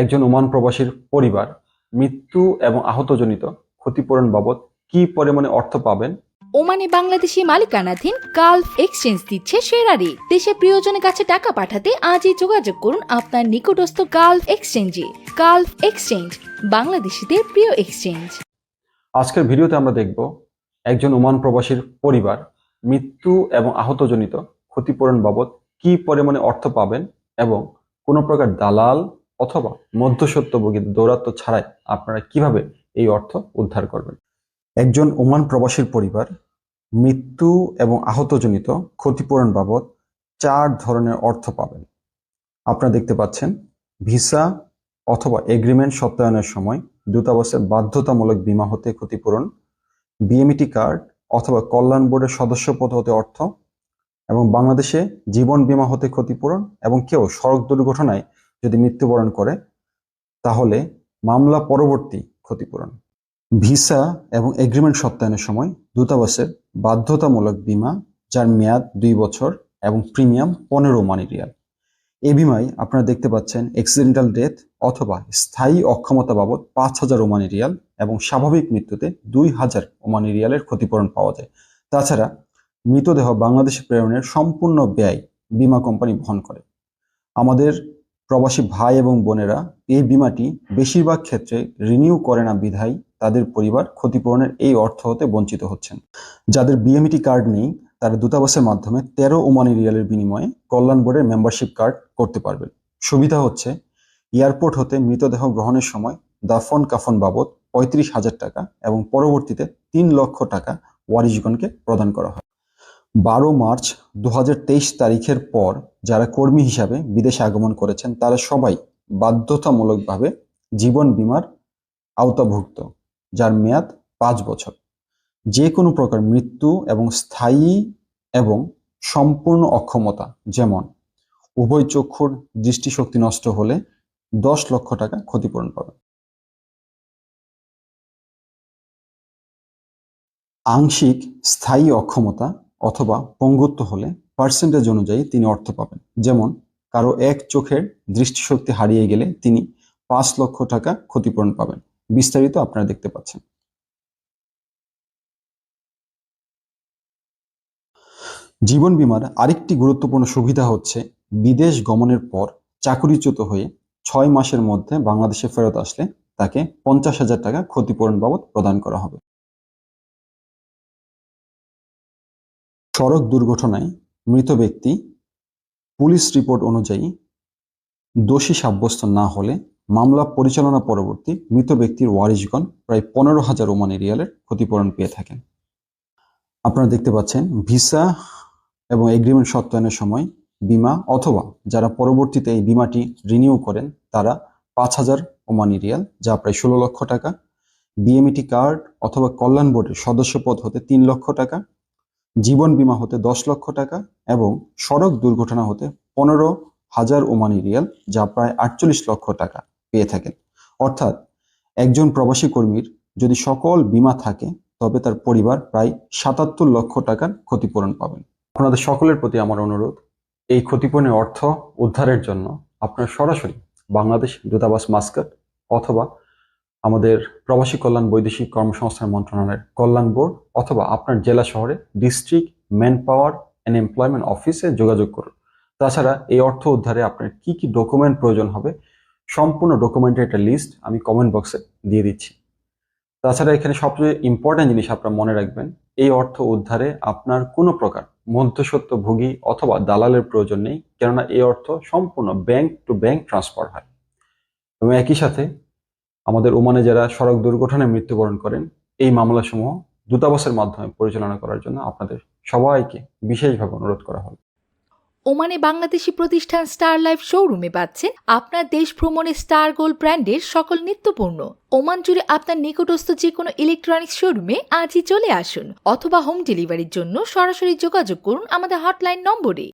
একজন ওমান প্রবাসীর পরিবার মৃত্যু এবং আহতজনিত ক্ষতিপূরণ বাবদ কি পরিমাণে অর্থ পাবেন? ওমানে বাংলাদেশি মালিকানাধীন গালফ এক্সচেঞ্জ দিচ্ছে সেরা রেট দেশে প্রিয়জনের কাছে টাকা পাঠাতে আজই যোগাযোগ করুন আপনার নিকটস্থ গালফ এক্সচেঞ্জে। গালফ এক্সচেঞ্জ বাংলাদেশিদের প্রিয় এক্সচেঞ্জ। আজকের ভিডিওতে আমরা দেখব একজন ওমান প্রবাসীর পরিবার মৃত্যু এবং আহতজনিত ক্ষতিপূরণ বাবদ কি পরিমাণে অর্থ পাবেন এবং কোনো প্রকার দালাল অথবা মধ্যসত্যভোগী দৌরাত্ম ছাড়াই আপনারা কীভাবে এই অর্থ উদ্ধার করবেন? একজন ওমান প্রবাসীর পরিবার মৃত্যু এবং আহতজনিত ক্ষতিপূরণ বাবদ চার ধরনের অর্থ পাবেন। আপনারা দেখতে পাচ্ছেন, ভিসা অথবা এগ্রিমেন্ট সত্যায়নের সময় দূতাবাসের বাধ্যতামূলক বীমা হতে ক্ষতিপূরণ বিএমইটি কার্ড অথবা কল্যাণ বোর্ডের সদস্যপদ হতে অর্থ এবং বাংলাদেশে জীবন বীমা হতে ক্ষতিপূরণ এবং কেউ সড়ক দুর্ঘটনায় যদি মৃত্যুবরণ করে, তাহলে মামলা পরবর্তী ক্ষতিপূরণ। ভিসা এবং এগ্রিমেন্ট সত্যায়নের সময় দূতাবাসের বাধ্যতামূলক বীমা, যার মেয়াদ দুই বছর এবং প্রিমিয়াম পনেরো মানি রিয়াল। এই বিমায় আপনারা দেখতে পাচ্ছেন অ্যাক্সিডেন্টাল ডেথ অথবা স্থায়ী অক্ষমতা বাবদ পাঁচ হাজার ওমানি রিয়াল এবং স্বাভাবিক মৃত্যুতে দুই হাজার ওমানি রিয়ালের ক্ষতিপূরণ পাওয়া যায়। তাছাড়া মৃতদেহ বাংলাদেশে প্রেরণের সম্পূর্ণ ব্যয় বীমা কোম্পানি বহন করে। আমাদের প্রবাসী ভাই এবং বোনেরা এই বিমাটি বেশিরভাগ ক্ষেত্রে রিনিউ করে না বিধায় তাদের পরিবার ক্ষতিপূরণের এই অর্থ হতে বঞ্চিত হচ্ছেন। যাদের বিএমইটি কার্ড নেই, তারা দূতাবাসের মাধ্যমে তেরো ওমানি রিয়ালের বিনিময়ে কল্যাণ বোর্ডের মেম্বারশিপ কার্ড করতে পারবেন। সুবিধা হচ্ছে, এয়ারপোর্ট হতে মৃতদেহ গ্রহণের সময় দাফন কাফন বাবদ পঁয়ত্রিশ হাজার টাকা এবং পরবর্তীতে তিন লক্ষ টাকা ওয়ারিশগণকে প্রদান করা হয়। বারো মার্চ দু হাজার তেইশ তারিখের পর যারা কর্মী হিসাবে বিদেশে আগমন করেছেন, তারা সবাই বাধ্যতামূলকভাবে জীবন বীমার আওতাভুক্ত, যার মেয়াদ পাঁচ বছর। যে কোনো প্রকার মৃত্যু এবং স্থায়ী এবং সম্পূর্ণ অক্ষমতা, যেমন উভয় চক্ষুর দৃষ্টিশক্তি নষ্ট হলে দশ লক্ষ টাকা ক্ষতিপূরণ পাবে। আংশিক স্থায়ী অক্ষমতা অথবা পঙ্গুত্ব হলে পার্সেন্টেজ অনুযায়ী তিনি অর্থ পাবেন। যেমন, কারও এক চোখের দৃষ্টিশক্তি হারিয়ে গেলে তিনি পাঁচ লক্ষ টাকা ক্ষতিপূরণ পাবেন। বিস্তারিত আপনারা দেখতে পাচ্ছেন। জীবন বীমার আরেকটি গুরুত্বপূর্ণ সুবিধা হচ্ছে বিদেশ গমনের পর চাকরিচ্যুত হয়ে ছয় মাসের মধ্যে বাংলাদেশে ফেরত আসলে তাকে পঞ্চাশ হাজার টাকা ক্ষতিপূরণ বাবদ প্রদান করা হবে। সড়ক দুর্ঘটনায় মৃত ব্যক্তি পুলিশ রিপোর্ট অনুযায়ী দোষী সাব্যস্ত না হলে মামলা পরিচালনা পরবর্তী মৃত ব্যক্তির ওয়ারিশগণ প্রায় পনেরো হাজার ওমানি রিয়ালের ক্ষতিপূরণ পেয়ে থাকেন। আপনারা দেখতে পাচ্ছেন ভিসা এবং এগ্রিমেন্ট সত্যায়নের সময় বিমা অথবা যারা পরবর্তীতে এই বিমাটি রিনিউ করেন, তারা পাঁচ হাজার ওমানি রিয়াল যা প্রায় ষোলো লক্ষ টাকা, বিএমইটি কার্ড অথবা কল্যাণ বোর্ডের সদস্যপদ হতে তিন লক্ষ টাকা জীবন বীমা হতে দশ লক্ষ টাকা এবং সড়ক দুর্ঘটনা হতে পনেরো হাজার ওমানি রিয়াল, যা প্রায় আটচল্লিশ লক্ষ টাকা পেয়ে থাকেন। অর্থাৎ একজন প্রবাসী কর্মীর যদি সকল বীমা থাকে, তবে তার পরিবার প্রায় সাতাত্তর লক্ষ টাকার ক্ষতিপূরণ পাবেন। আপনাদের সকলের প্রতি আমার অনুরোধ, এই ক্ষতিপূরণের অর্থ উদ্ধারের জন্য আপনারা সরাসরি বাংলাদেশ দূতাবাস মাস্কাট অথবা আমাদের প্রবাসী কল্যাণ বৈদেশিক কর্মসংস্থান মন্ত্রণালয়ের কল্যাণ বোর্ড অথবা আপনার জেলা শহরে district man power and employment অফিসে যোগাযোগ করুন। তাছাড়া এই অর্থ উদ্ধারে আপনার কি কি ডকুমেন্ট প্রয়োজন হবে সম্পূর্ণ ডকুমেন্টের একটা লিস্ট আমি কমেন্ট বক্সে দিয়ে দিচ্ছি। তাছাড়া এখানে সবচেয়ে ইম্পর্ট্যান্ট জিনিস আপনারা মনে রাখবেন, এই অর্থ উদ্ধারে আপনার কোনো প্রকার মধ্যসত্যভোগী অথবা দালালের প্রয়োজন নেই, কেননা এই অর্থ সম্পূর্ণ ব্যাংক টু ব্যাংক ট্রান্সফার হয়। এবং একই সাথে আমাদের ওমানে যারা সড়ক দুর্ঘটনায় মৃত্যুবরণ করেন, এই মামলাসমূহ দূতাবাসের মাধ্যমে পরিচালনা করার জন্য আপনাদের সবাইকে বিশেষভাবে অনুরোধ করা হলো। ওমানে বাংলাদেশি প্রতিষ্ঠান স্টার লাইফ শোরুমে পাচ্ছেন আপনার দেশ ভ্রমণে স্টার গোল্ড ব্র্যান্ডের সকল নিত্যপূর্ণ ওমান জুড়ে আপনার নিকটস্থ যে কোনো ইলেকট্রনিক্স শোরুমে আজই চলে আসুন অথবা হোম ডেলিভারির জন্য সরাসরি যোগাযোগ করুন আমাদের হটলাইন নম্বরে।